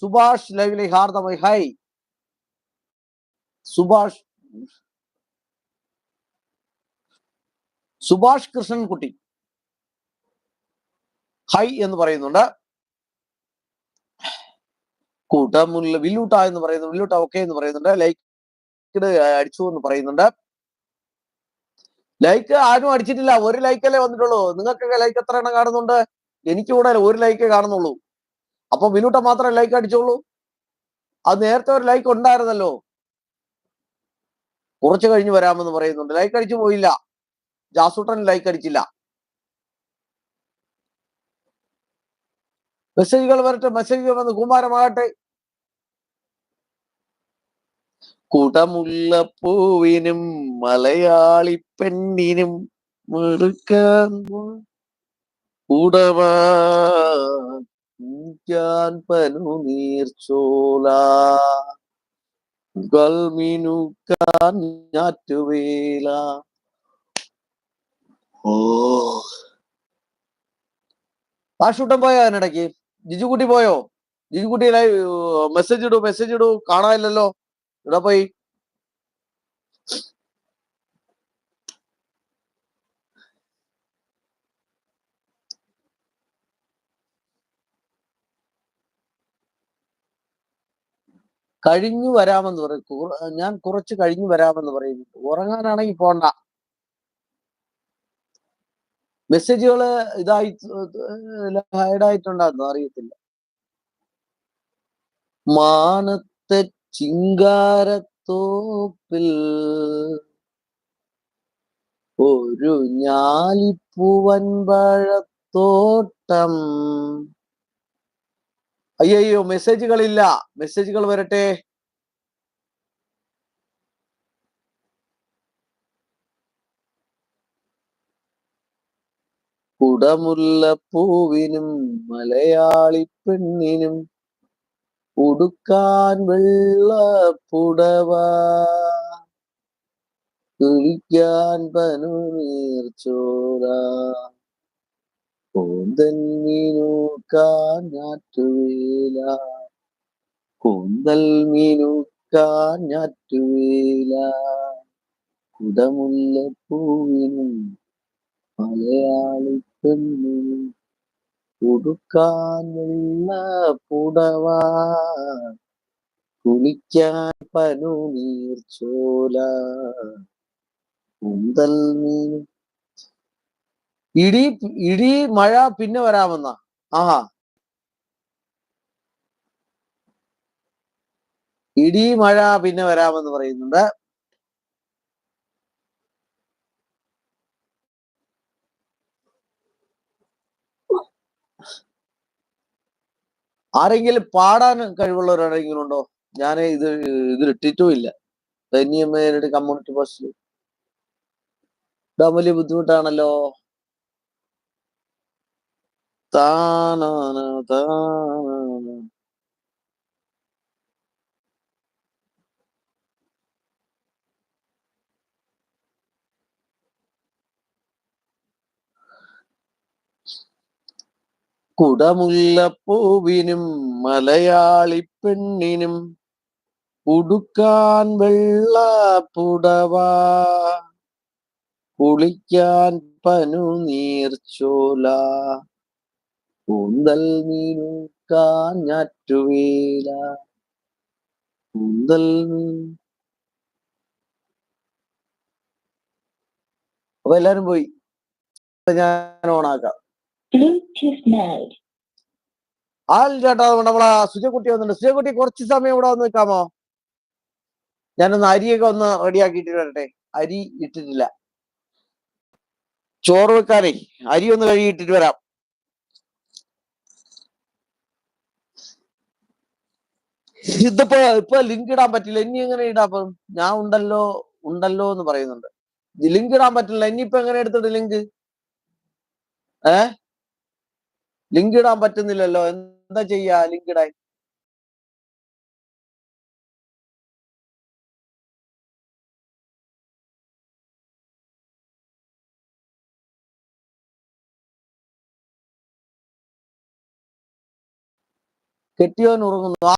സുഭാഷ് ലൈവിലെ ഹാർദമായി hi Subhash. Subhash Krishnankutty. Hi എന്ന് പറയുന്നുണ്ട്. കൂട്ടമുല്ല വില്ലൂട്ട എന്ന് പറയുന്നു. വില്ലൂട്ട ഓക്കെ എന്ന് പറയുന്നുണ്ട്. ലൈക്ക് അടിച്ചു എന്ന് പറയുന്നുണ്ട്. ലൈക്ക് ആരും അടിച്ചിട്ടില്ല. ഒരു ലൈക്കല്ലേ വന്നിട്ടുള്ളൂ. നിങ്ങൾക്കൊക്കെ ലൈക്ക് എത്ര എണ്ണം കാണുന്നുണ്ട്? എനിക്ക് കൂടെ ഒരു ലൈക്കേ കാണുന്നുള്ളൂ. അപ്പൊ വിലൂട്ട മാത്രം ലൈക്ക് അടിച്ചോളൂ അത് നേരത്തെ ഒരു ലൈക്ക് ഉണ്ടായിരുന്നല്ലോ. കുറച്ച് കഴിഞ്ഞ് വരാമെന്ന് പറയുന്നുണ്ട്. ലൈക്ക് അടിച്ചു പോയില്ല. ജാസൂട്ടൻ ലൈക്ക് അടിച്ചില്ല. മെസ്സേജുകൾ വരട്ടെ മെസ്സേജുകൾ വന്ന് കുമാരമാകട്ടെ കുടമുള്ളപ്പൂവിനും മലയാളി പെണ്ണിനും മെടുക്കാൻ ഉടവാ ഞാൻ പനുനീർച്ചോല ഗൾമിനുക്കാൻ ഞാറ്റുവേല. ഓ. ആഷൂട്ടം പോയോ അതിനിടയ്ക്ക്? ജിജുകുട്ടി പോയോ? ജിജുകുട്ടി ലൈവ് മെസ്സേജ് ഇടൂ മെസ്സേജ് ഇടൂ കാണാനില്ലല്ലോ? ഇവിടെ പോയി. കഴിഞ്ഞു വരാമെന്ന് പറയും ഞാൻ കുറച്ച് കഴിഞ്ഞു വരാമെന്ന് പറയുന്നുണ്ട് ഉറങ്ങാനാണെങ്കിൽ പോണ്ട. മെസ്സേജുകൾ ഇതായി ഹൈഡായിട്ടുണ്ടെന്ന് അറിയത്തില്ല. മാനത്തെ ചിങ്കാരത്തോപ്പിൽ ഒരു ഞാലിപ്പൂവൻ പഴത്തോട്ടം അയ്യോ മെസ്സേജുകളില്ല മെസ്സേജുകൾ വരട്ടെ. കുടമുല്ലപ്പൂവിനും മലയാളി പെണ്ണിനും ഉടുക്കാൻ വെള്ള പുടവ. കുളിക്കാൻ പനുനീർച്ചോര കൂന്തൽ മീനൂക്കാൻ ഞാറ്റുവേല കൂന്തൽ കുടമുല്ല കുടമുല്ലപ്പൂവിനും മലയാളി പെണ്ണിനും ഉടുക്കാൻ പുടവാ. കുളിക്കാൻ പനുനീർച്ചോല കൂന്തൽ മീനു ഇടി ഇടി മഴ പിന്നെ വരാമെന്ന. ആഹാ. ഇടി മഴ പിന്നെ വരാമെന്ന് പറയുന്നുണ്ട്. ആരെങ്കിലും പാടാൻ കഴിവുള്ളവരാരെങ്കിലും ഉണ്ടോ ഞാൻ ഇത് ഇതിലിട്ടിട്ടും ഇല്ല ധന്യമേരുടെ കമ്മ്യൂണിറ്റി പോസ്റ്റിൽ വലിയ ബുദ്ധിമുട്ടാണല്ലോ. കുടമുല്ലപ്പൂവിനും മലയാളി പെണ്ണിനും ഉടുക്കാൻ വെള്ള പുടവ. കുളിക്കാൻ പനുനീർച്ചോല കൂന്തൽ മീനു ഞാറ്റുവേല കൂന്തൽ മീൻ. അപ്പൊ എല്ലാരും പോയി. ഞാൻ ഓണാക്കാം. ആൾ ചേട്ടാ നമ്മളെ സുജക്കുട്ടി വന്നിട്ടുണ്ട്. സുജക്കുട്ടി കുറച്ച് സമയം ഇവിടെ വന്ന് നിൽക്കാമോ? ഞാനൊന്ന് അരിയൊക്കെ ഒന്ന് റെഡിയാക്കിയിട്ട് വരട്ടെ. അരി ഇട്ടിട്ടില്ല. ചോറ് വെക്കാനേ അരി ഒന്ന് കഴുകിയിട്ടിട്ട് വരാം. ഇതിപ്പോ ഇപ്പൊ ലിങ്ക് ഇടാൻ പറ്റില്ല. ഇനി എങ്ങനെ ഇടാ ഞാൻ ഉണ്ടല്ലോ ഉണ്ടല്ലോ എന്ന് പറയുന്നുണ്ട്. ലിങ്ക് ഇടാൻ പറ്റില്ല. ഇനിയിപ്പോ എങ്ങനെ എടുത്തിട്ട് ലിങ്ക് ഏ? ലിങ്ക് ഇടാൻ പറ്റുന്നില്ലല്ലോ. എന്താ ചെയ്യാ ലിങ്ക് ഇടാൻ? കെട്ടിയോൻ ഉറങ്ങുന്നു.